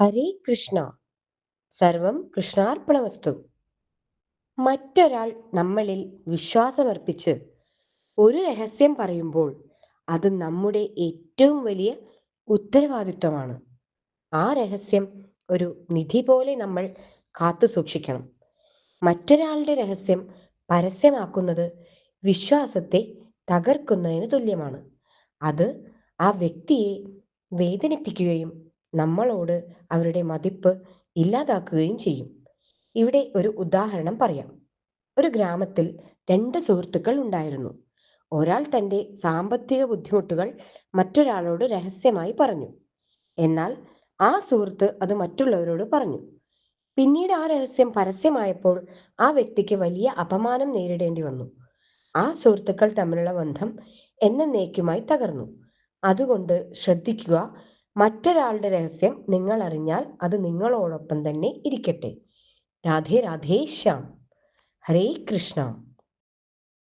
ഹരേ കൃഷ്ണ. സർവം കൃഷ്ണാർപ്പണവസ്തു മറ്റൊരാൾ നമ്മളിൽ വിശ്വാസമർപ്പിച്ച് ഒരു രഹസ്യം പറയുമ്പോൾ അത് നമ്മുടെ ഏറ്റവും വലിയ ഉത്തരവാദിത്വമാണ്. ആ രഹസ്യം ഒരു നിധി പോലെ നമ്മൾ കാത്തു സൂക്ഷിക്കണം. മറ്റൊരാളുടെ രഹസ്യം പരസ്യമാക്കുന്നത് വിശ്വാസത്തെ തകർക്കുന്നതിന് തുല്യമാണ്. അത് ആ വ്യക്തിയെ വേദനിപ്പിക്കുകയും നമ്മളോട് അവരുടെ മതിപ്പ് ഇല്ലാതാക്കുകയും ചെയ്യും. ഇവിടെ ഒരു ഉദാഹരണം പറയാം. ഒരു ഗ്രാമത്തിൽ രണ്ട് സുഹൃത്തുക്കൾ ഉണ്ടായിരുന്നു. ഒരാൾ തന്റെ സാമ്പത്തിക ബുദ്ധിമുട്ടുകൾ മറ്റൊരാളോട് രഹസ്യമായി പറഞ്ഞു. എന്നാൽ ആ സുഹൃത്ത് അത് മറ്റുള്ളവരോട് പറഞ്ഞു. പിന്നീട് ആ രഹസ്യം പരസ്യമായപ്പോൾ ആ വ്യക്തിക്ക് വലിയ അപമാനം നേരിടേണ്ടി വന്നു. ആ സുഹൃത്തുക്കൾ തമ്മിലുള്ള ബന്ധം എന്നേക്കുമായി തകർന്നു. അതുകൊണ്ട് ശ്രദ്ധിക്കുക മറ്റൊരാളുടെ രഹസ്യം നിങ്ങൾ അറിഞ്ഞാൽ അത് നിങ്ങളോടൊപ്പം തന്നെ ഇരിക്കട്ടെ. രാധേ രാധേ ശ്യാം. ഹരേ കൃഷ്ണ.